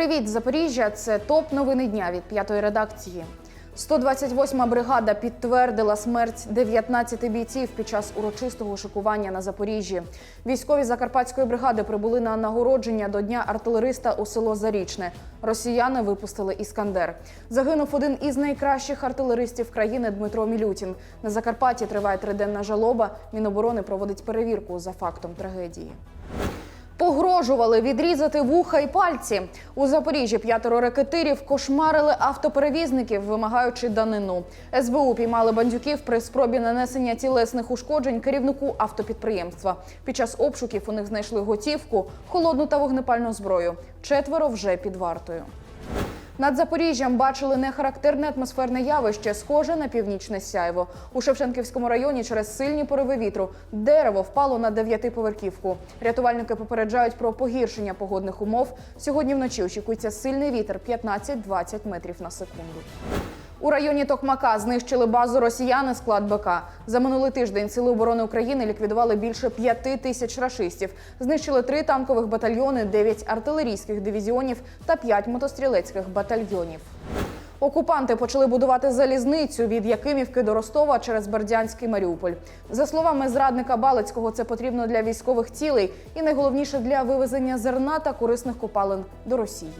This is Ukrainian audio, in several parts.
Привіт, Запоріжжя! Це топ новини дня від п'ятої редакції. 128-ма бригада підтвердила смерть 19 бійців під час урочистого шикування на Запоріжжі. Військові Закарпатської бригади прибули на нагородження до дня артилериста у село Зарічне. Росіяни випустили іскандер. Загинув один із найкращих артилеристів країни Дмитро Мілютін. На Закарпатті триває триденна жалоба. Міноборони проводить перевірку за фактом трагедії. Погрожували відрізати вуха і пальці. У Запоріжжі п'ятеро ракетирів кошмарили автоперевізників, вимагаючи данину. СБУ піймали бандюків при спробі нанесення тілесних ушкоджень керівнику автопідприємства. Під час обшуків у них знайшли готівку, холодну та вогнепальну зброю. Четверо вже під вартою. Над Запоріжжям бачили нехарактерне атмосферне явище, схоже на північне сяйво. У Шевченківському районі через сильні пориви вітру дерево впало на дев'ятиповерхівку. Рятувальники попереджають про погіршення погодних умов. Сьогодні вночі очікується сильний вітер 15-20 метрів на секунду. У районі Токмака знищили базу росіяни склад БК. За минулий тиждень Сили оборони України ліквідували більше п'яти тисяч рашистів. Знищили три танкових батальйони, дев'ять артилерійських дивізіонів та п'ять мотострілецьких батальйонів. Окупанти почали будувати залізницю від Якимівки до Ростова через Бердянський Маріуполь. За словами зрадника Балицького, це потрібно для військових цілей і найголовніше для вивезення зерна та корисних копалин до Росії.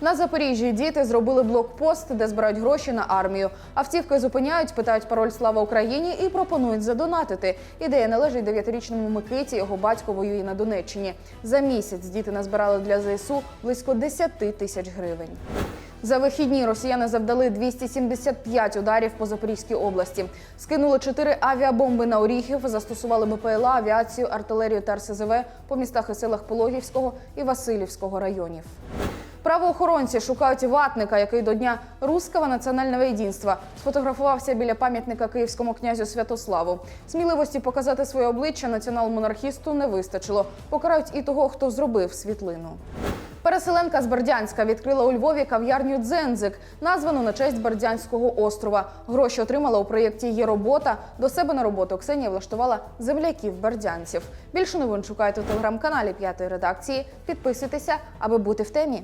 На Запоріжжі діти зробили блокпост, де збирають гроші на армію. Автівки зупиняють, питають пароль Слава Україні і пропонують задонатити. Ідея належить дев'ятирічному Микиті. Його батько воює на Донеччині. За місяць діти назбирали для ЗСУ близько 10 тисяч гривень. За вихідні росіяни завдали 275 ударів по Запорізькій області. Скинули 4 авіабомби на Оріхів, застосували БПЛА, авіацію, артилерію та РСЗВ по містах і селах Пологівського і Васильівського районів. Правоохоронці шукають ватника, який до дня руського національного єдинства сфотографувався біля пам'ятника київському князю Святославу. Сміливості показати своє обличчя націонал-монархісту не вистачило. Покарають і того, хто зробив світлину. Переселенка з Бердянська відкрила у Львові кав'ярню Дзензик, названу на честь Бердянського острова. Гроші отримала у проєкті Є робота. До себе на роботу Ксенія влаштувала земляків бердянців. Більше новин шукайте у телеграм-каналі п'ятої редакції. Підписуйтеся, аби бути в темі.